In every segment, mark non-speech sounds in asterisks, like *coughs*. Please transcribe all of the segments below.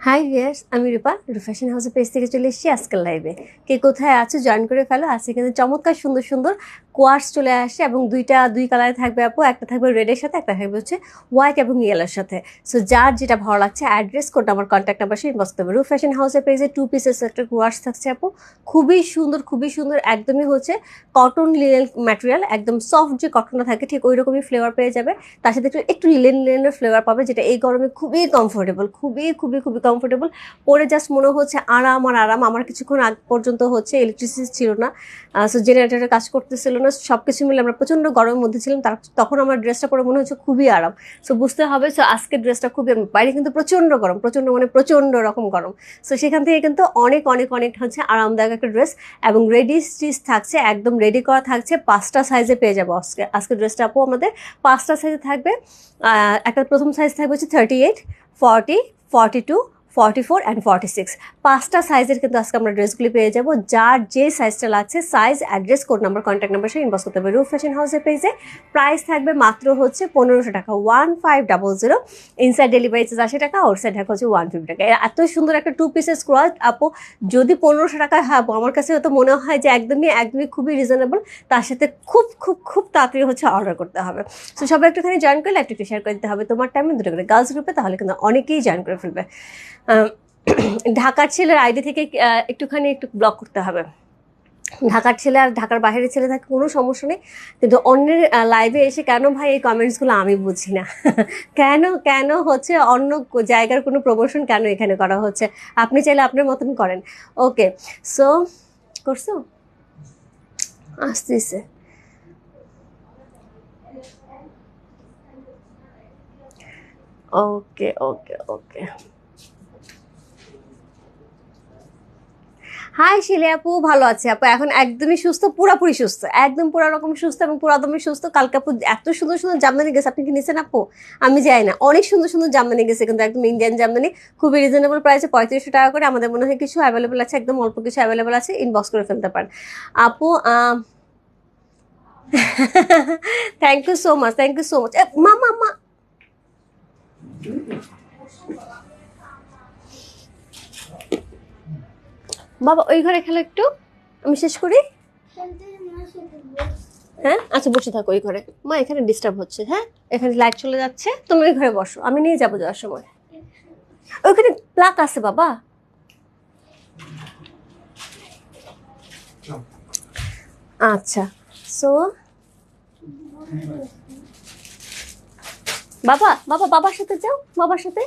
High viewers আমি রূপা রুফ্যাশন fashion হাউসের page থেকে চলে এসেছি আজকাল লাইভে কে কোথায় আছো জয়েন করে ফেলো। আজকে কিন্তু চমৎকার, সুন্দর সুন্দর কোয়ার্স চলে আসে এবং দুইটা, দুই কালারে থাকবে আপু, একটা থাকবে রেডের সাথে, একটা থাকবে হচ্ছে হোয়াইট এবং ইয়েলোর সাথে। সো যার যেটা ভালো লাগছে অ্যাড্রেস কোড আমার কন্ট্যাক্ট নাম্বার সেই ইনবক্স করবে রূপ ফ্যাশন হাউসের পেজে টু পিসেস একটা কোয়ার্স থাকছে আপু। খুবই সুন্দর খুবই সুন্দর, একদমই হচ্ছে কটন লিনেন ম্যাটেরিয়াল একদম সফট যে কটনটা থাকে, ঠিক ওই রকমই ফ্লেভার পেয়ে যাবে। তার সাথে একটু একটু লিলেন লিলেনের ফ্লেভার পাবে, যেটা এই গরমে খুবই কমফোর্টেবল খুবই খুবই খুবই কমফোর্টেবল পরে জাস্ট মনে হচ্ছে আরাম আর আরাম। আমার কিছুক্ষণ আগ পর্যন্ত হচ্ছে ইলেকট্রিসিটি ছিল না। সো জেনারেটারের কাজ করতেছিল না। সব কিছু মিলে আমরা প্রচণ্ড গরমের মধ্যে ছিলাম, তার তখন আমার ড্রেসটা পরে মনে হচ্ছে খুবই আরাম। সো বুঝতে হবে সো আজকের ড্রেসটা খুবই বাইরে কিন্তু প্রচণ্ড গরম, প্রচণ্ড মানে প্রচণ্ড রকম গরম। সো সেখান থেকে কিন্তু অনেক অনেক অনেক হচ্ছে আরামদায়ক একটা ড্রেস এবং রেডি স্টিচ থাকছে, একদম রেডি করা থাকছে পাঁচটা সাইজে পেয়ে যাব আজকে আজকে ড্রেসটা আপু আমাদের। পাঁচটা সাইজে থাকবে একটা প্রথম সাইজ থাকবে হচ্ছে thirty eight forty forty two forty four and forty six পাঁচটা সাইজের কিন্তু আজকে আমরা ড্রেসগুলি পেয়ে যাব। যার যে সাইজটা লাগছে size address code number contact number সে ইনবক্স করতে হবে রুফ ফ্যাশন হাউসের পেজে প্রাইস থাকবে মাত্র হচ্ছে পনেরোশো টাকা one five double zero inside delivery charge আশি টাকা আউটসাইড ঢাকা হচ্ছে ওয়ান ফিফটি টাকা। এত সুন্দর একটা টু পিসেস ক্রস আপু, যদি পনেরোশো টাকা হ্যাঁ আমার কাছে তো মনে হয় যে একদমই একদমই খুবই রিজনেবল তার সাথে খুব খুব খুব তাড়াতাড়ি হচ্ছে অর্ডার করতে হবে। সো সবাই একটুখানি জয়েন করলে, একটু শেয়ার করে দিতে হবে। তোমার টাইমে দুটো করে। গার্লস গ্রুপে তাহলে কিন্তু অনেকেই জয়েন করে ফেলবে। ঢাকার ছেলের আইডি থেকে একটুখানি একটু ব্লক করতে হবে। ঢাকার ছেলে আর ঢাকার বাইরের ছেলে থাকে, কোনো সমস্যা নেই। কিন্তু অন্যের লাইভে এসে কেন ভাই এই কমেন্টসগুলো আমি বুঝি না? *laughs* কেন কেন হচ্ছে অন্য জায়গার কোনো প্রমোশন কেন এখানে করা হচ্ছে? আপনি চাইলে আপনার মতন করেন। ওকে সো করছ? আসতেছে। ওকে ওকে ওকে হাই শিলে আপু, ভালো আছে। আপু, এখন একদমই সুস্থ, পুরাপুরি সুস্থ। একদম পুরো রকম সুস্থ এবং পুরাদমই সুস্থ। কালকে আপু এত সুন্দর সুন্দর জামদানি গেছে। আপনি কি নিছেন আপু? আমি যাই না। অনেক সুন্দর সুন্দর জামদানি গেছে কিন্তু একদম ইন্ডিয়ান জামদানি। খুবই রিজনেবল প্রাইসে পঁয়ত্রিশশো টাকা করে। আমাদের মনে হয় কিছু অ্যাভেলেবল আছে, একদম অল্প কিছু অ্যাভেলেবল আছে। ইনবক্স করে ফেলতে পারেন। আপু thank you so much thank you so much মা মা মা। বাবা, ওই ঘরে খেলো একটু। আমি শেষ করি? হ্যাঁ? আচ্ছা বসে থাকো ওই ঘরে। মা, এখানে ডিস্টার্ব হচ্ছে হ্যাঁ? এখানে লাইট চলে যাচ্ছে, তুমি ওই ঘরে বসো। আমি নিয়ে যাব যাওয়ার সময়। ওইখানে প্লাক আছে বাবা। আচ্ছা সো বাবা বাবা, বাবার সাথে যাও, বাবার সাথে।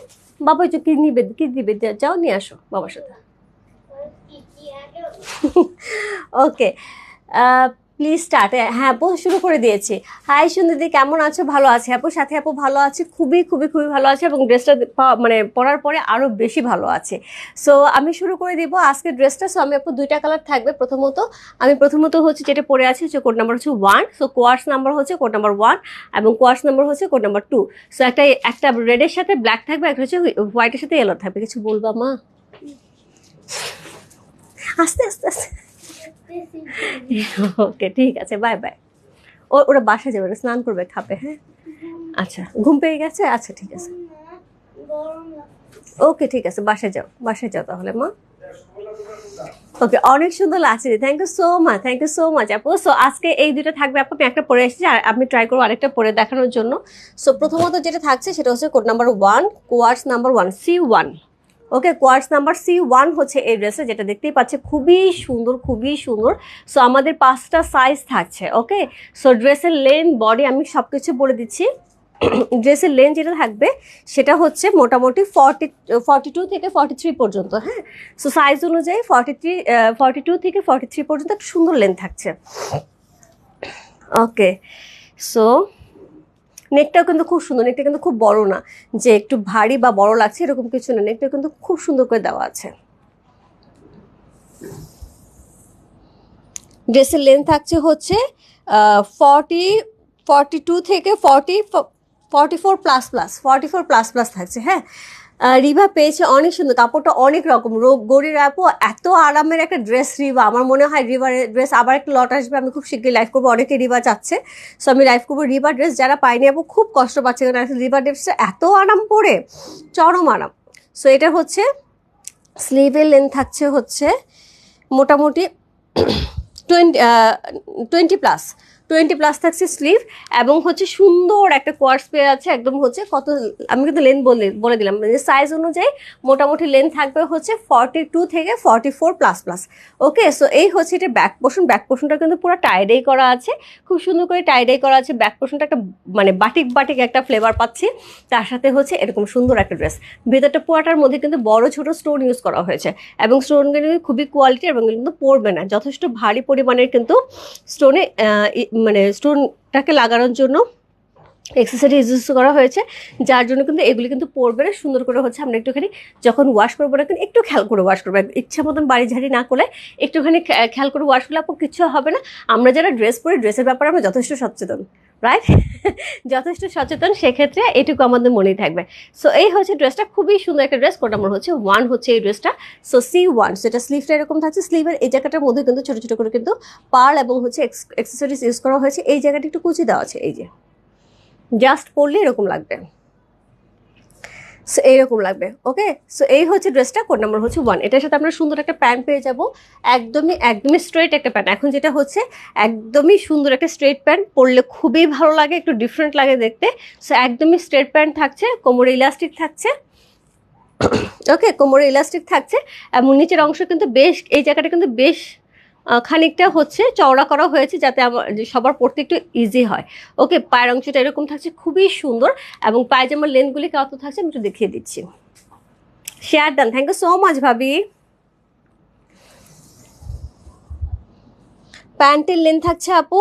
বাবা কি নিবে কি দিবে যাও, নিয়ে আসো বাবার সাথে। ওকে প্লিজ স্টার্ট হ্যাঁ আপু, শুরু করে দিয়েছি। হাই সুন্দরদি কেমন আছো? ভালো আছে আপু। সাথে আপু ভালো আছে, খুবই খুবই খুবই ভালো আছে এবং ড্রেসটা মানে পরার পরে আরও বেশি ভালো আছে। সো আমি শুরু করে দিব আজকের ড্রেসটা সো আমি আপু দুইটা কালার থাকবে প্রথমত। আমি প্রথমত হচ্ছে যেটা পরে আছি হচ্ছে কোড নাম্বার হচ্ছে ওয়ান সো কোয়ার্স নাম্বার হচ্ছে কোড নাম্বার ওয়ান এবং কোয়ার্স নাম্বার হচ্ছে কোড নাম্বার টু সো একটা একটা রেডের সাথে ব্ল্যাক থাকবে, একটা হচ্ছে হোয়াইটের সাথে ইয়েলো থাকবে। কিছু বলবা মা? আস্তে আস্তে আস্তে। *laughs* ওকে ঠিক আছে বাই বাই ও, ওরা বাসা যাবে স্নান করবে, খাবে হ্যাঁ? আচ্ছা ঘুম পেয়ে গেছে? আচ্ছা ঠিক আছে। ওকে ঠিক আছে, বাসায় যাও বাসায় যাও তাহলে, মা। ওকে অনেক সুন্দর লাগছে thank you so much thank you so much আপু। সো আজকে এই দুটো থাকবে, আপু, আমি একটা পরে এসেছি, আর আমি ট্রাই করব আরেকটা পরে দেখানোর জন্য। সো প্রথমত যেটা থাকছে, সেটা হচ্ছে code number one quartz number one C one okay quartz number C one হচ্ছে এই ড্রেসে যেটা দেখতেই পাচ্ছে খুবই সুন্দর খুবই সুন্দর। সো আমাদের পাঁচটা সাইজ থাকছে ওকে সো ড্রেসের লেন বডি আমি সব কিছু বলে দিচ্ছি। *clears throat* ড্রেসের লেন যেটা থাকবে, সেটা হচ্ছে মোটামুটি ফর্টি ফর্টি টু থেকে ফর্টি থ্রি পর্যন্ত হ্যাঁ? সো সাইজ অনুযায়ী ফর্টি থ্রি ফর্টি টু থেকে ফর্টি থ্রি পর্যন্ত একটা সুন্দর লেন থাকছে। ওকে সো নেকটাও কিন্তু খুব সুন্দর নেকটা কিন্তু খুব বড় না। যে একটু ভারী বা বড় লাগছে এরকম কিছু না নেকটা কিন্তু খুব সুন্দর করে দেওয়া আছে। ড্রেসের লেন্থ থাকছে হচ্ছে ফর্টি ফর্টি টু থেকে forty forty four plus plus forty four plus plus থাকছে হ্যাঁ? রিভা পেয়েছে অনেক সুন্দর কাপড়টা অনেক রকম। গরির আপু, এত আরামের একটা ড্রেস রিভা। আমার মনে হয় রিভার ড্রেস আবার একটা লট আসবে। আমি খুব শীঘ্রই লাইভ করব, অনেকে রিভা চাচ্ছে। সো আমি লাইভ করব রিভা ড্রেস যারা পাইনি আপু, খুব কষ্ট পাচ্ছে কারণ রিভা ড্রেসটা এত আরাম পরে, চরম আরাম। সো এটা হচ্ছে স্লিভের লেন্থ থাকছে হচ্ছে মোটামুটি twenty twenty plus twenty plus থাকছে স্লিভ এবং হচ্ছে সুন্দর একটা কোয়ার্স পেয়ে আছে, একদম হচ্ছে কত, আমি কিন্তু লেন্থ বলে বলে দিলাম মানে সাইজ অনুযায়ী মোটামুটি লেন্থ থাকবে হচ্ছে ফর্টি টু থেকে forty four plus plus okay so এই হচ্ছে এটা ব্যাক পোর্শন ব্যাক পোর্শনটা কিন্তু পুরো টাইডাই করা আছে, খুব সুন্দর করে টাইডাই করা আছে ব্যাক পোর্শনটা একটা মানে বাটিক বাটিক একটা ফ্লেভার পাচ্ছি, তার সাথে হচ্ছে এরকম সুন্দর একটা ড্রেস ভেতরটা পোয়াটার মধ্যে কিন্তু বড় ছোট স্টোন ইউজ করা হয়েছে, এবং স্টোনগুলো খুবই কোয়ালিটি এবং কিন্তু পড়বে না, যথেষ্ট ভারী পরিমাণের কিন্তু স্টোনে মানে স্টোনটাকে লাগানোর জন্য এক্সেসারিজ ইউজ করা হয়েছে, যার জন্য কিন্তু এগুলি কিন্তু পরবে না সুন্দর করে হচ্ছে আমরা একটুখানি যখন ওয়াশ করব না কিন্তু একটু খেয়াল করে ওয়াশ করব ইচ্ছা মতন বাড়ি ঝাড়ি না করলে একটুখানি খেয়াল করে ওয়াশ করলে আপনার কিছু হবে না। আমরা যারা ড্রেস পরি ড্রেসের ব্যাপারে আমরা যথেষ্ট সচেতন। রাইট *laughs* যথেষ্ট সচেতন, সেক্ষেত্রে এটুকু আমাদের মনেই থাকবে। সো এই হচ্ছে ড্রেসটা, খুবই সুন্দর একটা ড্রেস কোড আমার হচ্ছে? ওয়ান হচ্ছে এই ড্রেসটা। সো সি ওয়ান সেটা স্লিভটা এরকম থাকছে। স্লিভের এই জায়গাটার মধ্যে কিন্তু ছোটো ছোটো করে কিন্তু পার্ল এবং হচ্ছে এক্সেসরিজ ইউজ করা হয়েছে। এই জায়গাটা একটু কুচি দেওয়া আছে, এই যে। জাস্ট পরলে এরকম লাগবে। সো এইরকম লাগবে ওকে সো এই হচ্ছে ড্রেসটা কোড নাম্বার হচ্ছে ওয়ান এটার সাথে আমরা সুন্দর একটা প্যান্ট পেয়ে যাব। একদমই একদমই স্ট্রেট একটা প্যান্ট এখন যেটা হচ্ছে, একদমই সুন্দর একটা স্ট্রেট প্যান্ট পরলে খুবই ভালো লাগে, একটু ডিফারেন্ট লাগে দেখতে। সো একদমই স্ট্রেট প্যান্ট থাকছে, কোমরে ইলাস্টিক থাকছে। *coughs* ওকে কোমরে ইলাস্টিক থাকছে। এবং নিচের অংশ কিন্তু বেশ, এই জায়গাটা কিন্তু বেশ খানিকটা হচ্ছে চওড়া করা হয়েছে যাতে আমার সবার পড়তে একটু ইজি হয়। ওকে পায়ের অংশটা এরকম থাকছে, খুবই সুন্দর এবং পায়জামার লেন্থগুলি কত থাকছে আমি একটু দেখিয়ে দিচ্ছি। Share done thank you so much ভাবি। প্যান্টের লেন্থ থাকছে আপু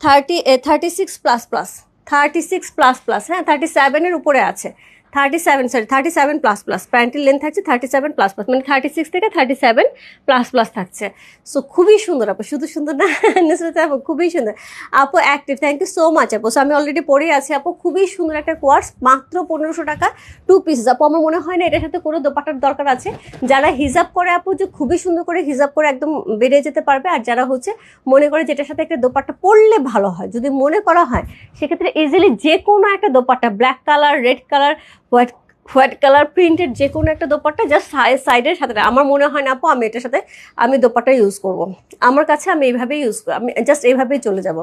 thirty thirty six plus plus thirty six plus plus হ্যাঁ থার্টি সেভেনের উপরে আছে। Thirty seven sorry thirty seven plus plus প্যান্টের লেন্থ থাকছে থার্টি সেভেন প্লাস প্লাস মানে থার্টি সিক্স থেকে থার্টি সেভেন প্লাস প্লাস থাকছে। সো খুবই সুন্দর, আপু, শুধু সুন্দর না নুসরাত আপু, খুবই সুন্দর। আপু active thank you so much আপু। সো আমি অলরেডি পড়ে আছি, আপু, খুবই সুন্দর একটা কোয়ার্স মাত্র পনেরোশো টাকা টু পিসেস আপু, আমার মনে হয় না এটার সাথে কোনো দোপাটার দরকার আছে। যারা হিজাব করে, আপু, যে খুবই সুন্দর করে হিজাব করে একদম বেড়ে যেতে পারবে, আর যারা হচ্ছে মনে করে যেটার সাথে একটা দোপাট্টা পরলে ভালো হয়, যদি মনে করা হয়, সেক্ষেত্রে ইজিলি যে কোনো একটা dupatta black colour red colour white white colour printed যে কোনো একটা দোপাট্টা জাস্ট সাইডের সাথে আমার মনে হয় না আপু, আমি এটার সাথে আমি দোপাট্টা ইউজ করব। আমার কাছে আমি এইভাবেই ইউজ আমি জাস্ট এইভাবেই চলে যাব।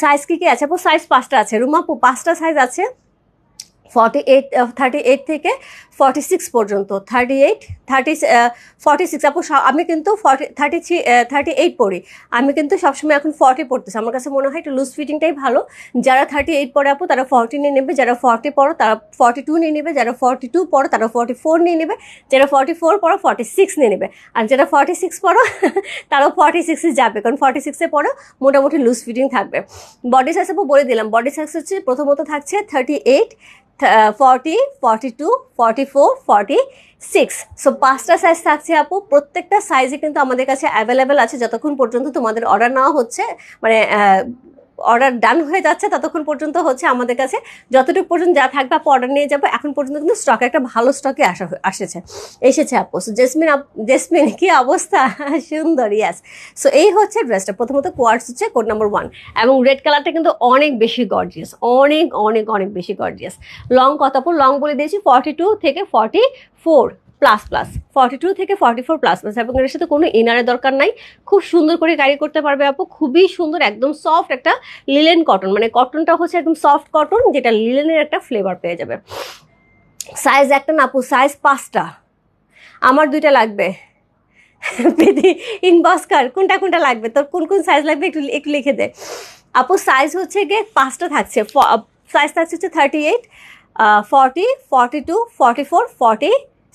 সাইজ কী কী আছে আপু? সাইজ পাঁচটা আছে। রুম আপু, পাঁচটা সাইজ আছে। ফর্টি এইট থার্টি এইট থেকে ফর্টি সিক্স পর্যন্ত। Thirty eight thirty forty six আপু আমি কিন্তু forty thirty three thirty eight পড়ি। আমি কিন্তু সবসময় এখন ফর্টি পড়তেছি। আমার কাছে মনে হয় একটু লুজ ফিটিংটাই ভালো। যারা থার্টি এইট পড়ে আপু, তারা ফর্টি নিয়ে নেবে। যারা ফর্টি পড়ো, তারা ফর্টি টু নিয়ে নেবে। যারা ফর্টি টু পড়ো, তারা ফর্টি ফোর নিয়ে নেবে। যারা ফর্টি ফোর পড়ো ফর্টি সিক্স নিয়ে নেবে। আর যারা ফর্টি সিক্স পড়ো, *laughs* তারাও ফর্টি সিক্সে যাবে। কারণ ফর্টি সিক্সে পড়ো মোটামুটি লুজ ফিটিং থাকবে। বডি সাইজ আপু বলে দিলাম। বডি সাইজ হচ্ছে প্রথমত থাকছে thirty eight forty forty two forty four forty six so পাঁচটা সাইজ থাকছে আপু। প্রত্যেকটা সাইজে কিন্তু আমাদের কাছে অ্যাভেলেবেল আছে। যতক্ষণ পর্যন্ত তোমাদের অর্ডার নেওয়া হচ্ছে মানে অর্ডার ডান হয়ে যাচ্ছে, ততক্ষণ পর্যন্ত হচ্ছে আমাদের কাছে যতটুকু পর্যন্ত যা থাকবে আপু অর্ডার নিয়ে যাব। এখন পর্যন্ত কিন্তু স্টক একটা ভালো স্টকে আসা আসেছে, এসেছে আপু। সো জেসমিন জেসমিন কি অবস্থা? *laughs* সুন্দর ইয়াস সো এই হচ্ছে ড্রেসটা প্রথমত কোয়ার্স হচ্ছে কোড নাম্বার ওয়ান এবং রেড কালারটা কিন্তু অনেক বেশি গর্জিয়াস অনেক অনেক অনেক বেশি গর্জিয়াস লং কত আপু? লং বলে দিয়েছি ফর্টি টু থেকে forty four plus plus forty two থেকে ফর্টি ফোর প্লাস প্লাস এবং এর সাথে কোনো ইনারের দরকার নাই। খুব সুন্দর করে ক্যারি করতে পারবে আপু। খুবই সুন্দর, একদম সফট একটা লিলেন কটন মানে কটনটা হচ্ছে একদম সফট কটন যেটা লিলেনের একটা ফ্লেভার পেয়ে যাবে। সাইজ একটা না আপু সাইজ পাঁচটা। আমার দুইটা লাগবে। প্রীতি ইনবক্স কোনটা কোনটা লাগবে? তোর কোন কোন সাইজ লাগবে একটু একটু লিখে দে। আপু সাইজ হচ্ছে গিয়ে পাঁচটা থাকছে। সাইজ থাকছে হচ্ছে thirty eight forty forty two forty four forty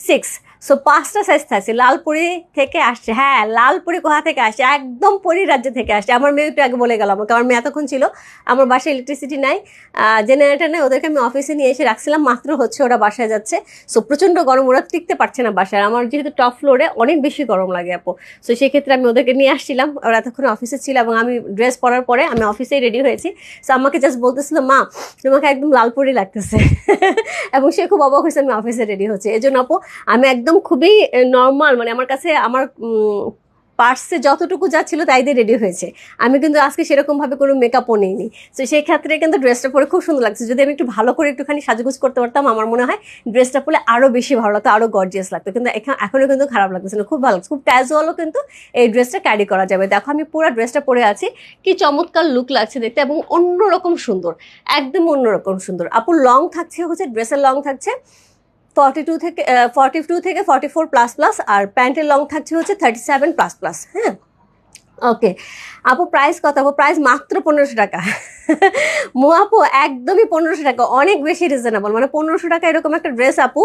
six so পাঁচটা সাইজ থাকছে, লালপুরি থেকে আসছে হ্যাঁ লালপুরি কোথা থেকে আসছে, একদম পুরী রাজ্য থেকে আসছে। আমার মেয়ে একটু আগে বলে গেল আমাকে, আমার মেয়ে এতক্ষণ ছিল, আমার বাসায় ইলেকট্রিসিটি নাই। জেনারেটার নেই, ওদেরকে আমি অফিসে নিয়ে এসে রাখছিলাম, মাত্র হচ্ছে ওরা বাসায় যাচ্ছে। সো প্রচণ্ড গরম, ওরা টিকতে পারছে না বাসায়। আমার যেহেতু টপ ফ্লোরে অনেক বেশি গরম লাগে আপু। সো সেক্ষেত্রে আমি ওদেরকে নিয়ে আসছিলাম, ওরা এতক্ষণ অফিসে ছিল এবং আমি ড্রেস পরার পরে আমি অফিসেই রেডি হয়েছি। সো আমাকে জাস্ট বলতেছিল, মা, তোমাকে একদম লালপুরি লাগতেছে। *laughs* এবং সে খুব অবাক হয়েছে, আমি অফিসে রেডি হচ্ছে। এই জন্য আপু, আমি একদম খুবই নর্মাল মানে আমার কাছে, আমার পার্সে যতটুকু যা ছিল তাই দিয়ে রেডি হয়েছে। আমি কিন্তু আজকে সেরকমভাবে কোনো মেকআপও নিইনি। তো সেই ক্ষেত্রে কিন্তু ড্রেসটা পরে খুব সুন্দর লাগছে। যদি আমি একটু ভালো করে একটুখানি সাজুগুজ করতে পারতাম, আমার মনে হয় ড্রেসটা পরে আরও বেশি ভালো লাগতো আরও গর্জিয়াস লাগতো। কিন্তু এখানে এখনও কিন্তু খারাপ লাগতেছে না, খুব ভালো লাগছে। খুব ক্যাজুয়ালও কিন্তু এই ড্রেসটা ক্যারি করা যাবে। দেখো, আমি পুরো ড্রেসটা পরে আছি। কি চমৎকার লুক লাগছে দেখতে এবং অন্যরকম সুন্দর, একদম অন্যরকম সুন্দর। আপু লং থাকছে, হচ্ছে ড্রেসের লং থাকছে। ফর্টি টু থেকে ফর্টি টু থেকে ফর্টি ফোর প্লাস প্লাস আর প্যান্টের লং থাকছে হচ্ছে থার্টি সেভেন প্লাস প্লাস হ্যাঁ? ওকে আপু প্রাইস কত? আপু প্রাইস মাত্র পনেরোশো টাকা। মো আপু, একদমই পনেরোশো টাকা। অনেক বেশি রিজনেবল মানে পনেরোশো টাকা এরকম একটা ড্রেস আপু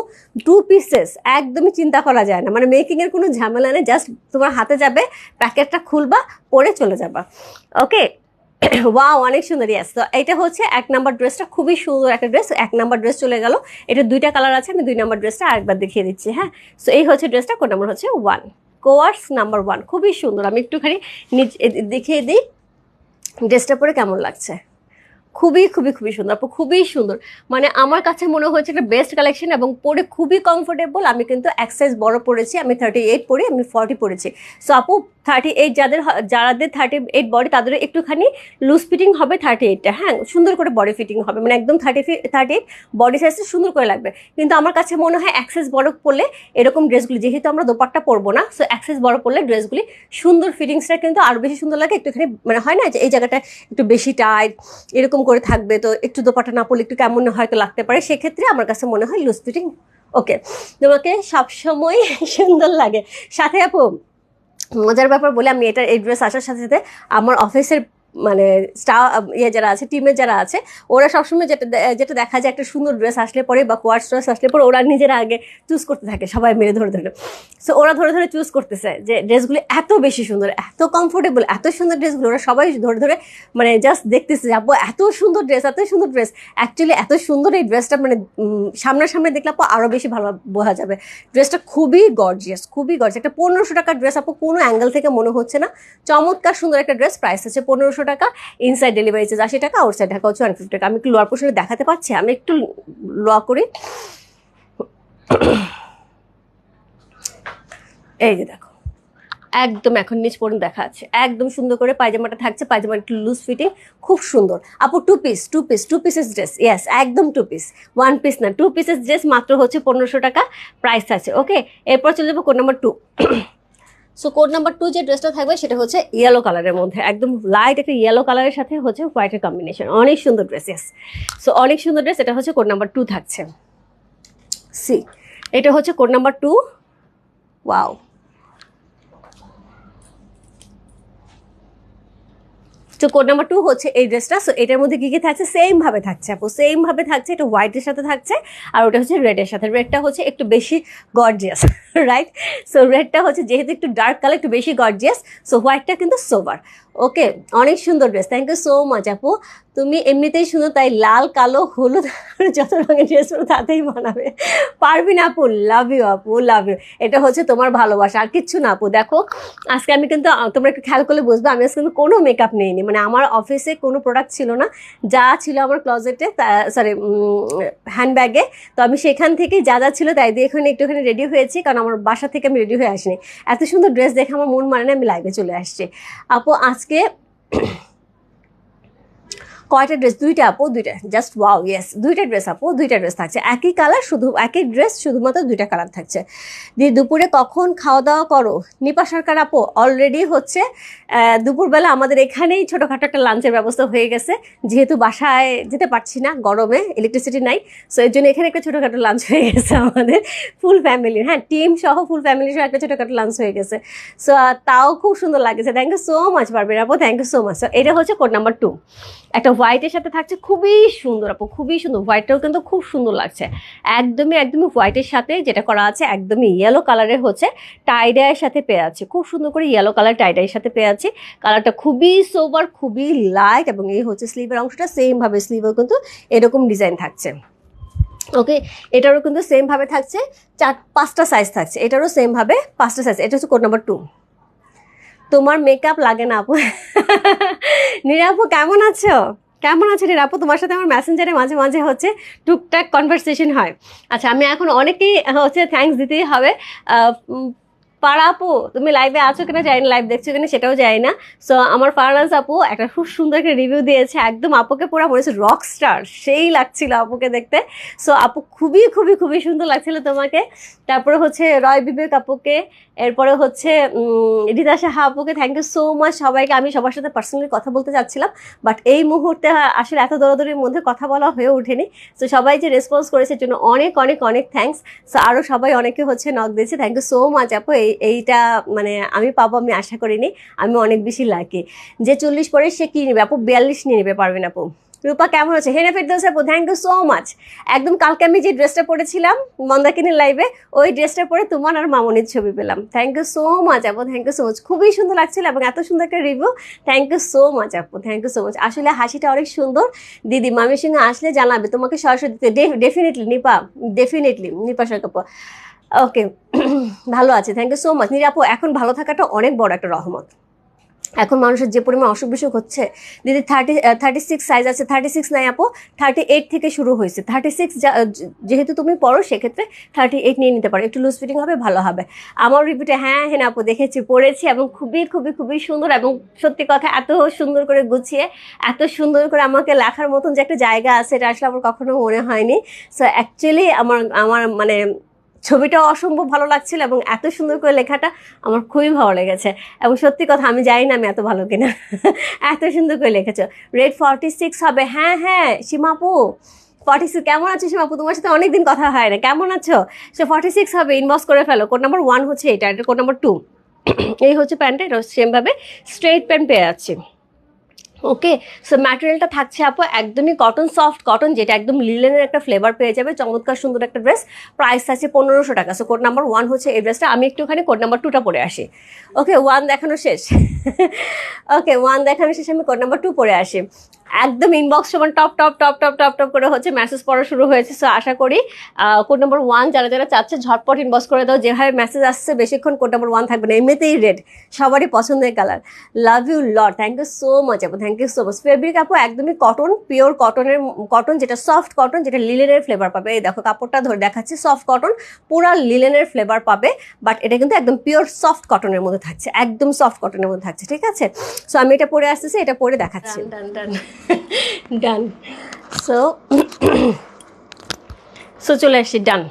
টু পিসেস একদমই চিন্তা করা যায় না। মানে মেকিংয়ের কোনো ঝামেলা নেই জাস্ট তোমার হাতে যাবে প্যাকেটটা খুলবা, পরে চলে যাবা। ওকে ওয়াও অনেক সুন্দর ইয়াস তো এটা হচ্ছে এক নাম্বার ড্রেসটা খুবই সুন্দর একটা ড্রেস এক নাম্বার ড্রেস চলে গেল। এটা দুইটা কালার আছে, আমি দুই নাম্বার ড্রেসটা আরেকবার দেখিয়ে দিচ্ছি হ্যাঁ? সো এই হচ্ছে ড্রেসটা কোন নাম্বার হচ্ছে ওয়ান কোয়ার্স নাম্বার ওয়ান খুবই সুন্দর। আমি একটুখানি এ- দেখিয়ে দিই। ড্রেসটা পরে কেমন লাগছে? খুবই খুবই খুবই সুন্দর। আপু, খুবই সুন্দর। মানে আমার কাছে মনে হয়েছে একটা বেস্ট কালেকশন এবং পরে খুবই কমফোর্টেবল আমি কিন্তু এক সাইজ বড় পড়েছি আমি থার্টি এইট পরে, আমি ফর্টি পড়েছি সো আপু থার্টি এইট যাদের যাদের থার্টি এইট বডি তাদের একটুখানি লুজ ফিটিং হবে থার্টি এইটটা হ্যাঁ? সুন্দর করে বডি ফিটিং হবে মানে একদম থার্টি থার্টি এইট বডি সাইজটা সুন্দর করে লাগবে। কিন্তু আমার কাছে মনে হয় অ্যাক্সেস বড় পরলে এরকম ড্রেসগুলি, যেহেতু আমরা দোপাট্টা পরবো না সো অ্যাক্সেস বড় পরলে ড্রেসগুলি সুন্দর ফিটিংসটা কিন্তু আরও বেশি সুন্দর লাগে, একটুখানি মানে হয় না যে এই জায়গাটা একটু বেশি টাইট এরকম করে থাকবে, তো একটু দোপাট্টা না পরলে একটু কেমন হয়তো লাগতে পারে, সেক্ষেত্রে আমার কাছে মনে হয় লুজ ফিটিং ওকে তোমাকে সবসময় সুন্দর লাগে। সাথে আপু মজার ব্যাপার বলে আমি এটা এড্রেস ড্রেস আসার সাথে সাথে আমার অফিসের মানে স্টাফ ইয়ে যারা আছে টিমের যারা আছে, ওরা সবসময় যেটা যেটা দেখা যায়, একটা সুন্দর ড্রেস আসলে পরে বা কোয়ার্স ড্রেস আসলে পরে ওরা নিজেরা আগে চুজ করতে থাকে, সবাই মিলে ধরে ধরে। সো ওরা ধরে ধরে চুজ করতেছে যে ড্রেসগুলি এত বেশি সুন্দর, এত কমফোর্টেবল এত সুন্দর ড্রেসগুলো ওরা সবাই ধরে ধরে মানে জাস্ট দেখতেছে যাব এত সুন্দর ড্রেস এত সুন্দর ড্রেস অ্যাকচুয়ালি এত সুন্দর এই ড্রেসটা মানে সামনাসামনি দেখলে আপু আরও বেশি ভালো বোঝা যাবে। ড্রেসটা খুবই গর্জিয়াস খুবই গর্জিয়াস একটা পনেরোশো টাকার ড্রেস আপু কোনো অ্যাঙ্গেল থেকে মনে হচ্ছে না। চমৎকার সুন্দর একটা ড্রেস প্রাইস আছে পনেরোশো টাকা ইনসাইড ডেলিভারি চার্জ আশি টাকা আউটসাইড টাকা হচ্ছে ওয়ান ফিফটি টাকা। আমি একটু লোয়ার পোর্শনে দেখাতে পারছি? আমি একটু ল করি *coughs* এই যে দেখো। একদম এখন নিচ পর্যন্ত দেখা আছে একদম সুন্দর করে পায়জামাটা থাকছে। পায়জামার একটু লুজ ফিটিং খুব সুন্দর। আপু two piece two piece two pieces dress yes একদম টু পিস ওয়ান পিস না টু পিসেস ড্রেস মাত্র হচ্ছে পনেরোশো টাকা। প্রাইস আছে ওকে এরপর চলে যাব কোন number two so code number two যে ড্রেসটা থাকবে সেটা হচ্ছে ইয়েলো কালারের মধ্যে। একদম লাইট একটা ইয়েলো কালারের সাথে হচ্ছে হোয়াইটের কম্বিনেশন অনেক সুন্দর ড্রেস ইয়েস সো অনেক সুন্দর ড্রেস এটা হচ্ছে কোড নাম্বার টু থাকছে। সি এটা হচ্ছে কোড নাম্বার টু ওয়াও তো কোড নাম্বার টু হচ্ছে এই ড্রেসটা সো এটার মধ্যে কী কী থাকছে? সেমভাবে থাকছে। আপু সেমভাবে থাকছে, এটা হোয়াইটের সাথে থাকছে আর ওটা হচ্ছে রেডের সাথে। রেডটা হচ্ছে একটু বেশি গর্জিয়াস রাইট সো রেডটা হচ্ছে যেহেতু একটু ডার্ক কালার একটু বেশি গর্জিয়াস সো হোয়াইটটা কিন্তু সোভার ওকে অনেক সুন্দর dress thank you so much আপু। তুমি এমনিতেই সুন্দর তাই লাল, কালো, হলুদ যত রঙের ড্রেস পরো তাতেই মানাবে। পারবি না আপু? লাভ ইউ আপু লাভ ইউ এটা হচ্ছে তোমার ভালোবাসা, আর কিচ্ছু না আপু। দেখো, আজকে আমি কিন্তু তোমরা একটু খেয়াল করলে বুঝবে, আমি আজকে কিন্তু কোনো মেকআপ নেইনি। মানে আমার অফিসে কোনো প্রোডাক্ট ছিল না। যা ছিল আমার ক্লজেটে সরি হ্যান্ডব্যাগে তো আমি সেখান থেকে যা যা ছিল, তাই দিয়ে এখানে একটুখানি রেডি হয়েছি, কারণ আমার বাসা থেকে আমি রেডি হয়ে আসিনি। এত সুন্দর ড্রেস দেখে আমার মন মানে না, আমি লাইভে চলে আসছি। আপু, আজকে কয়টা ড্রেস দুইটা আপু, দুইটা। জাস্ট ওয়াও ইয়েস দুইটা ড্রেস আপু, দুইটা ড্রেস থাকছে। একই কালার শুধু, একই ড্রেস শুধুমাত্র দুইটা কালার থাকছে। দিয়ে দুপুরে কখন খাওয়া দাওয়া করো? নিপা সরকার আপু অলরেডি হচ্ছে দুপুরবেলা আমাদের এখানেই ছোটোখাটো একটা লাঞ্চের ব্যবস্থা হয়ে গেছে। যেহেতু বাসায় যেতে পারছি না, গরমে ইলেকট্রিসিটি নাই সো এর জন্য এখানে একটা ছোটোখাটো লাঞ্চ হয়ে গেছে আমাদের। ফুল ফ্যামিলির হ্যাঁ টিম সহ ফুল ফ্যামিলির সহ একটা ছোটোখাটো লাঞ্চ হয়ে গেছে। সো তাও খুব সুন্দর লাগছে। থ্যাংক ইউ সো মাচ পারবেন আপু থ্যাংক ইউ সো মাচ এটা হচ্ছে কোড নাম্বার টু একটা হোয়াইটের সাথে থাকছে খুবই সুন্দর আপু, খুবই সুন্দর। হোয়াইটটাও কিন্তু খুব সুন্দর লাগছে। একদমই একদমই হোয়াইটের সাথে যেটা করা আছে একদমই ইয়েলো কালারের হচ্ছে টাইডায়ের সাথে পেয়ে আছে খুব সুন্দর করে ইয়েলো কালার টাইডায়ের সাথে পেয়ে আছে কালারটা খুবই সোবার খুবই লাইট এবং এই হচ্ছে স্লিভের অংশটা সেমভাবে স্লিভেও কিন্তু এরকম ডিজাইন থাকছে। ওকে এটারও কিন্তু সেমভাবে থাকছে, চার, পাঁচটা সাইজ থাকছে। এটারও সেমভাবে পাঁচটা সাইজ এটা হচ্ছে কোড নাম্বার টু তোমার মেকআপ লাগে না আপু। *laughs* নিরাপু কেমন আছো? কেমন আছে রে আপু? তোমার সাথে আমার মেসেঞ্জারে মাঝে মাঝে হচ্ছে টুকটাক কনভারসেশন হয়। আচ্ছা আমি এখন অনেকেই হচ্ছে থ্যাংকস দিতেই হবে। পাড়া আপু, তুমি লাইভে আছো কিনা জানি না লাইভ দেখছ কিনা সেটাও জানি না। সো আমার ফারনাজ আপু একটা খুব সুন্দর একটা রিভিউ দিয়েছে, একদম আপুকে পুরো বলেছে রক স্টার সেই লাগছিল আপুকে দেখতে। সো আপু খুবই খুবই খুবই সুন্দর লাগছিল তোমাকে। তারপরে হচ্ছে রয় বিবেক আপুকে, এরপরে হচ্ছে রিতা সাহা আপুকে থ্যাংক ইউ সো মাচ সবাইকে। আমি সবার সাথে পার্সোনালি কথা বলতে চাচ্ছিলাম বাট এই মুহূর্তে আসলে এত দৌড়াদৌড়ির মধ্যে কথা বলা হয়ে ওঠেনি। সো সবাই যে রেসপন্স করেছে জন্য অনেক অনেক অনেক থ্যাঙ্কস সো আরও সবাই অনেকে হচ্ছে নক দিয়েছে। থ্যাংক ইউ সো মাচ আপু, এই এইটা মানে আমি পাবো, আমি আশা করিনি, আমি অনেক বেশি লাকি যে চল্লিশ পরে সে কি নেবে? আপু, বিয়াল্লিশ নিয়ে নেবে, পারবেন আপু। রূপা, কেমন আছে? হেনে ফেরদৌস আপু থ্যাংক ইউ সো মাচ একদম কালকে আমি যে ড্রেসটা পরেছিলাম, মন্দাকিনীর লাইভে ওই ড্রেসটা পরে তোমার আর মামনির ছবি পেলাম। থ্যাংক ইউ সো মাচ আপু থ্যাংক ইউ সো মাচ খুবই সুন্দর লাগছিল এবং এত সুন্দর একটা review thank you so much আপু থ্যাংক ইউ সো মাচ আসলে হাসিটা অনেক সুন্দর। দিদি, মামির সঙ্গে আসলে জানাবে, তোমাকে সরাসরি দিতে। Definitely Nipa definitely Nipa Sarkar okay *clears throat* ভালো আছে থ্যাংক ইউ সো মাচ নিরাপু এখন ভালো থাকাটা অনেক বড় একটা রহমত। এখন মানুষের যে পরিমাণ অসুখ বিসুখ হচ্ছে, দিদি থার্টি থার্টি সিক্স সাইজ আছে থার্টি সিক্স নাই আপু থার্টি এইট থেকে শুরু হয়েছে। থার্টি সিক্স যেহেতু তুমি পড়ো, সেক্ষেত্রে থার্টি এইট নিয়ে নিতে পারো। একটু লুজ ফিটিং হবে, ভালো হবে। আমার রিপিটে হ্যাঁ হ্যাঁ আপু, দেখেছি, পড়েছি এবং খুবই খুবই খুবই সুন্দর এবং সত্যি কথা, এত সুন্দর করে গুছিয়ে, এত সুন্দর করে আমাকে লেখার মতন যে একটা জায়গা আছে, এটা আসলে আমার কখনো মনে হয়নি। সো অ্যাকচুয়ালি আমার আমার মানে ছবিটাও অসম্ভব ভালো লাগছিল এবং এত সুন্দর করে লেখাটা আমার খুবই ভালো লেগেছে। এবং সত্যি কথা, আমি জানি না আমি এত ভালো কিনা। *laughs* এত সুন্দর করে লিখেছো। রেড ফর্টি সিক্স হবে। হ্যাঁ হ্যাঁ সীমাপু। ফর্টি সিক্স কেমন আছো সীমাপু? তোমার সাথে অনেকদিন কথা হয় না। কেমন আছো? সে ফর্টি সিক্স হবে ইনবক্স করে ফেলো। কোড নাম্বার ওয়ান হচ্ছে এটা এটা কোড নাম্বার টু এই হচ্ছে প্যান্টটা এটা সেমভাবে স্ট্রেট প্যান্ট পেয়ে যাচ্ছে। ওকে সো ম্যাটেরিয়ালটা থাকছে আপু একদমই কটন সফট কটন যেটা একদম লিলেনের একটা ফ্লেভার পেয়ে যাবে, চমৎকার সুন্দর একটা ড্রেস প্রাইস আছে পনেরোশো টাকা। সো কোড নাম্বার ওয়ান হচ্ছে এই ড্রেসটা আমি একটুখানি কোড নাম্বার টুটা পরে আসি। ওকে ওয়ান দেখানো শেষ। *laughs* ওকে ওয়ান দেখানো শেষ, আমি কোড নাম্বার টু পরে আসি। একদম ইনবক্স সমান top top top top top top করে হচ্ছে মেসেজ পড়া শুরু হয়েছে। সো আশা করি কোড নাম্বার ওয়ান যারা যারা চাচ্ছে, ঝটপট ইনবক্স করে দাও। যেভাবে মেসেজ আসছে, বেশিক্ষণ কোড নম্বর ওয়ান থাকবে না। এমনিতেই রেড সবারই পছন্দের colour love you lot thank you so much আপু thank you so much fabric আপু, একদমই কটন পিওর কটনের কটন যেটা সফট কটন যেটা লিলেনের ফ্লেভার পাবে। এই দেখো, কাপড়টা ধরে দেখাচ্ছি সফট কটন পুরা লিলেনের ফ্লেভার পাবে। বাট এটা কিন্তু একদম পিওর সফট কটনের মধ্যে থাকছে। একদম সফট কটনের মধ্যে থাকছে, ঠিক আছে? সো আমি এটা পরে আসতেছি, এটা পরে দেখাচ্ছি। ডান ডান ডান সো সো চলে আসছি ডান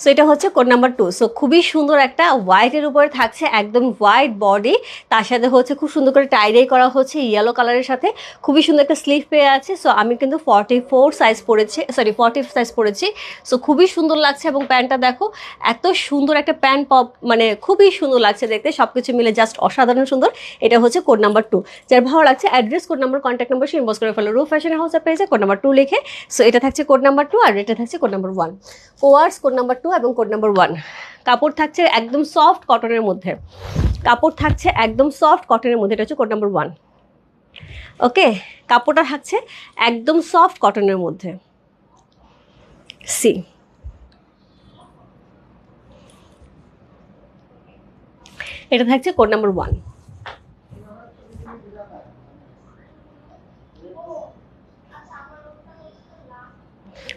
সো এটা হচ্ছে কোড নাম্বার টু সো খুবই সুন্দর একটা হোয়াইটের উপরে থাকছে একদম হোয়াইট বডি তার সাথে হচ্ছে খুব সুন্দর করে টাইডাই করা হচ্ছে ইয়েলো কালারের সাথে। খুবই সুন্দর একটা স্লিভ পেয়ে আছে। সো আমি কিন্তু ফর্টি ফোর সাইজ পরেছি সরি ফর্টি সাইজ পরেছি। সো খুবই সুন্দর লাগছে এবং প্যান্টটা দেখো, এত সুন্দর একটা প্যান্ট পপ মানে খুবই সুন্দর লাগছে দেখতে। সব কিছু মিলে জাস্ট অসাধারণ সুন্দর। এটা হচ্ছে কোড নাম্বার টু যার ভালো লাগছে address code number contact number সে ইনবক্স করে ফেলো। রু ফ্যাশন হাউস পেয়েছে কোড নাম্বার টু লিখে। সো এটা থাকছে কোড নাম্বার টু আর এটা থাকছে কোড নাম্বার ওয়ান কোয়ার্স কোড নাম্বার টু এবং কোড নাম্বার ওয়ান কাপড় থাকছে একদম সফট কটনের মধ্যে। কাপড় থাকছে একদম সফট কটনের মধ্যে, এটা হচ্ছে কোড নাম্বার ওয়ান ওকে কাপড়টা থাকছে একদম সফট কটনের মধ্যে। সি এটা থাকছে কোড নাম্বার ওয়ান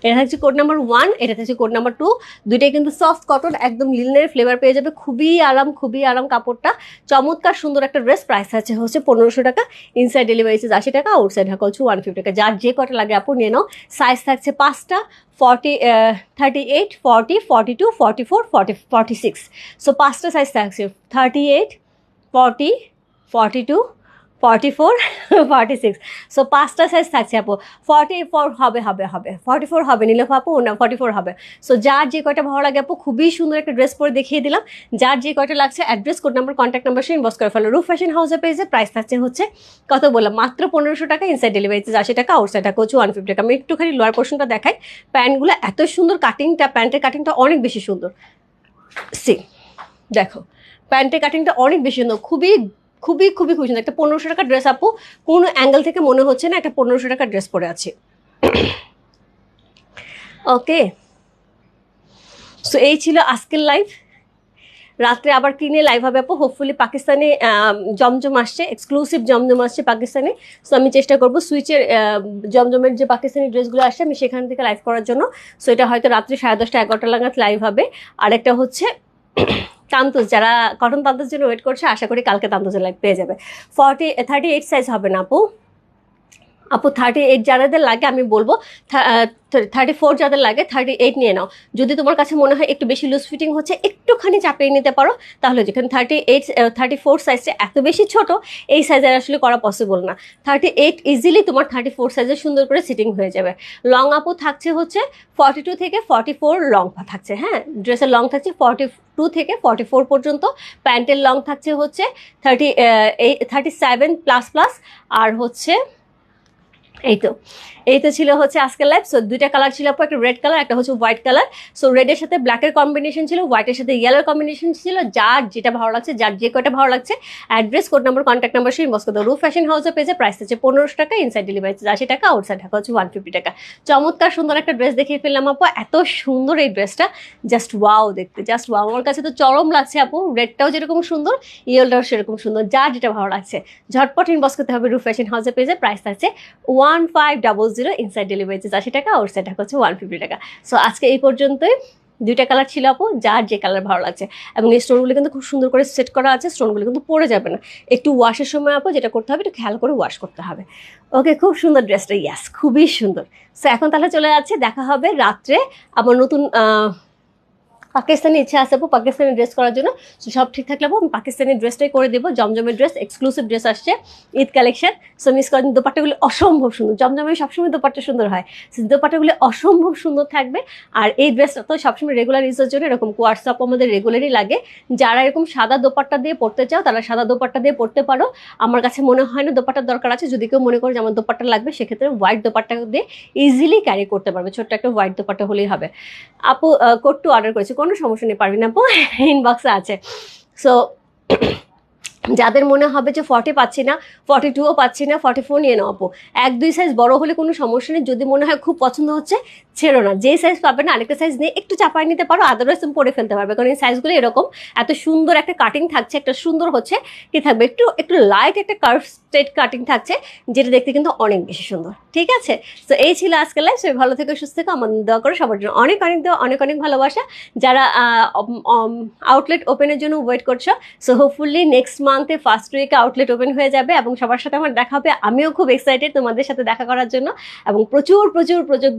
এটা থাকছে কোড নাম্বার ওয়ান এটা থাকছে কোড নাম্বার টু দুইটাই কিন্তু সফট কটন একদম লিনের ফ্লেভার পেয়ে যাবে। খুবই আরাম খুবই আরাম কাপড়টা। চমৎকার সুন্দর একটা ড্রেস প্রাইস আছে, হচ্ছে পনেরোশো টাকা। ইনসাইড ডেলিভারি চার্জ আশি টাকা আউটসাইড ঢাকা হচ্ছে ওয়ান ফিফটি টাকা। যার যে কটা লাগে আপু নিয়ে নাও। সাইজ থাকছে পাঁচটা forty thirty eight forty forty two forty four forty forty six so পাঁচটা সাইজ থাকছে। Thirty eight forty forty two forty four forty six so পাঁচটা সাইজ থাকছে আপু ফর্টি ফোর হবে হবে হবে। ফর্টি ফোর হবে, নিলে আপু, না ফর্টি ফোর হবে। সো যার যে কয়টা ভালো লাগে আপু, খুবই সুন্দর একটা ড্রেস পরে দেখিয়ে দিলাম। যার যে কয়টা লাগছে address code number contact number সে ইনবক্স করে ফেলো। রুফ ফ্যাশন হাউসে পেয়েছে প্রাইস থাকছে হচ্ছে, কত বললাম? মাত্র পনেরোশো টাকা ইনসাইড ডেলিভারি চার্জ আশি টাকা আউটসাইড টাকা হচ্ছে ওয়ান ফিফটি টাকা। আমি একটুখানি লোয়ার পোর্শনটা দেখাই। প্যান্টগুলো এত সুন্দর কাটিংটা প্যান্টের কাটিংটা অনেক বেশি সুন্দর। সি দেখো প্যান্টের কাটিংটা অনেক বেশি সুন্দর। খুবই খুবই খুবই সুন্দর একটা পনেরোশো টাকা ড্রেস আপু, কোনো অ্যাঙ্গেল থেকে মনে হচ্ছে না একটা পনেরোশো টাকা ড্রেস পরে আছে। ওকে সো এই ছিল আজকের লাইভ রাত্রে আবার কিনে লাইভ হবে আপু? হোপফুলি পাকিস্তানে জমজম আসছে এক্সক্লুসিভ জমজম আসছে পাকিস্তানে। সো আমি চেষ্টা করব সুইচের জমজমের যে পাকিস্তানি ড্রেসগুলো আসছে, আমি সেখান থেকে লাইভ করার জন্য। সো এটা হয়তো রাত্রে সাড়ে দশটা, এগারোটা লাগাত লাইভ হবে। আরেকটা হচ্ছে তান্তজ যারা কটন তান্তুস জন্য ওয়েট করছে, আশা করি কালকে তান্তজের লাইভ পেয়ে যাবে। ফর্টি থার্টি এইট সাইজ হবে না আপু। আপু থার্টি এইট যাদের লাগে আমি বলব থার্টি ফোর যাদের লাগে থার্টি এইট নিয়ে নাও। যদি তোমার কাছে মনে হয় একটু বেশি লুজ ফিটিং হচ্ছে, একটুখানি চাপিয়ে নিতে পারো, তাহলে যেখানে থার্টি এইট থার্টি ফোর সাইজটা এত বেশি ছোট, এই সাইজের আসলে করা পসিবল না। থার্টি এইট ইজিলি তোমার থার্টি ফোর সাইজে সুন্দর করে সিটিং হয়ে যাবে। লং আপু থাকছে হচ্ছে ফর্টি টু থেকে ফর্টি ফোর লং থাকছে হ্যাঁ? ড্রেসের লং থাকছে ফর্টি টু থেকে ফর্টি ফোর পর্যন্ত। প্যান্টের লং থাকছে হচ্ছে থার্টি এই থার্টি সেভেন প্লাস প্লাস আর হচ্ছে এই তো এই তো ছিল হচ্ছে আজকের লাইভ সো দুইটা কালার ছিল, আপু একটা রেড কালার একটা হচ্ছে হোয়াইট কালার সো রেডের সাথে ব্ল্যাকের কম্বিনেশন ছিল হোয়াইটের সাথে ইয়েলোর কম্বিনেশন ছিল, যার যেটা ভালো লাগছে, যার যে কয়টা ভালো লাগছে address code number contact number সেই মস্কো রু ফ্যাশন হাউসে পেয়েছে প্রাইস হচ্ছে পনেরোশো টাকা ইনসাইড ডেলিভারি হচ্ছে আশি টাকা আউটসাইড ঢাকা হচ্ছে ওয়ান ফিফটি টাকা। চমৎকার সুন্দর একটা ড্রেস দেখিয়ে ফেললাম আপু, এত সুন্দর এই ড্রেসটা জাস্ট ওয়াও দেখতে জাস্ট ওয়াও আমার কাছে তো চরম লাগছে আপু রেডটাও যেরকম সুন্দর ইয়েলটাও সেরকম সুন্দর, যার যেটা ভালো লাগছে। ঝটপট ইনবক্স করতে হবে রু ফ্যাশন হাউসে পেয়েছে প্রাইস আছে one five double zero inside delivery আশি টাকা আউটসাইড ঢাকা হচ্ছে ওয়ান ফিফটি টাকা। সো আজকে এই পর্যন্তই। দুইটা কালার ছিল আপু, যার যে কালার ভালো লাগছে। এবং এই স্টোনগুলো কিন্তু খুব সুন্দর করে সেট করা আছে স্টোনগুলো কিন্তু পড়ে যাবে না। একটু ওয়াশের সময় আপু, যেটা করতে হবে, একটু খেয়াল করে ওয়াশ করতে হবে। ওকে খুব সুন্দর ড্রেসটা ইয়াস খুবই সুন্দর। সো এখন তাহলে চলে যাচ্ছে, দেখা হবে রাত্রে। আমার নতুন পাকিস্তানি ইচ্ছা আছে আপু, পাকিস্তানি ড্রেস করার জন্য। সো সব ঠিক থাকলে আপু, আমি পাকিস্তানি ড্রেসটাই করে দেবো। জমজমের ড্রেস এক্সক্লুসিভ ড্রেস আসছে। ঈদ কালেকশন সো মিস করেন, দোপাট্টাগুলি অসম্ভব সুন্দর। জমজমে সবসময় দোপাট্টা সুন্দর হয়। সো দোপাট্টাগুলি অসম্ভব সুন্দর থাকবে। আর এই ড্রেসটা তো সবসময় রেগুলার ইউজের জন্য এরকম কোয়াটসঅ্যাপ আমাদের রেগুলারই লাগে। যারা এরকম সাদা দোপাট্টা দিয়ে পড়তে চাও, তারা সাদা দোপাট্টা দিয়ে পড়তে পারো। আমার কাছে মনে হয় না দোপাট্টার দরকার আছে। যদি কেউ মনে করে যে আমার দোপাট্টা লাগবে, সেক্ষেত্রে হোয়াইট দোপাট্টা দিয়ে ইজিলি ক্যারি করতে পারবে। ছোট্ট একটা হোয়াইট দোপাট্টা হলেই হবে। আপু কোড টু অর্ডার করেছি। কোনো সমস্যা নেই, পারবি না আপু ইনবক্সে আছে। সো যাদের মনে হবে যে ফর্টি পাচ্ছি না ফর্টি টুও পাচ্ছি না ফর্টি ফোর নিয়ে নাও আপু এক দুই সাইজ বড় হলে কোনো সমস্যা নেই, যদি মনে হয় খুব পছন্দ হচ্ছে ছেড়ো না। যে সাইজ পাবে না, আরেকটা সাইজ নিয়ে একটু চাপায় নিতে পারো আদারওয়াইজ তুমি পরে ফেলতে পারবে। কারণ এই সাইজগুলো এরকম, এত সুন্দর একটা কাটিং থাকছে, একটা সুন্দর হচ্ছে, কি থাকবে? একটু একটু লাইট একটা কার্ভ স্ট্রেট কাটিং থাকছে, যেটা দেখতে কিন্তু অনেক বেশি সুন্দর। ঠিক আছে? তো এই ছিল আজকে লাইফ সবাই ভালো থেকে, সুস্থ থেকে, আমার দেওয়া করে, সবার জন্য অনেক অনেক দেওয়া অনেক অনেক ভালোবাসা। যারা আউটলেট ওপেনের জন্য ওয়েট করছ সো হোপফুলি নেক্সট মান্থে ফার্স্ট উইকে আউটলেট ওপেন হয়ে যাবে এবং সবার সাথে আমার দেখা হবে। আমিও খুব এক্সাইটেড তোমাদের সাথে দেখা করার জন্য এবং প্রচুর প্রচুর প্রচুর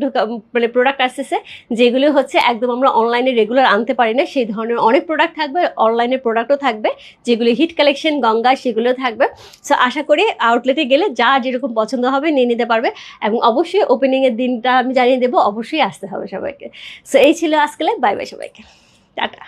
মানে প্রোডাক্ট আসতেছে, যেগুলো হচ্ছে একদম আমরা অনলাইনে রেগুলার আনতে পারি না। সেই ধরনের অনেক প্রোডাক্ট থাকবে অনলাইনে প্রোডাক্টও থাকবে, যেগুলো হিট কালেকশন গঙ্গা, সেগুলো থাকবে। সো আশা করি আউটলেটে গেলে যা যেরকম পছন্দ হবে নিয়ে নিতে পারবে এবং অবশ্যই ওপেনিংয়ের দিনটা আমি জানিয়ে দেবো, অবশ্যই আসতে হবে সবাইকে। সো এই ছিল আজকে বাই বাই সবাইকে। টাটা।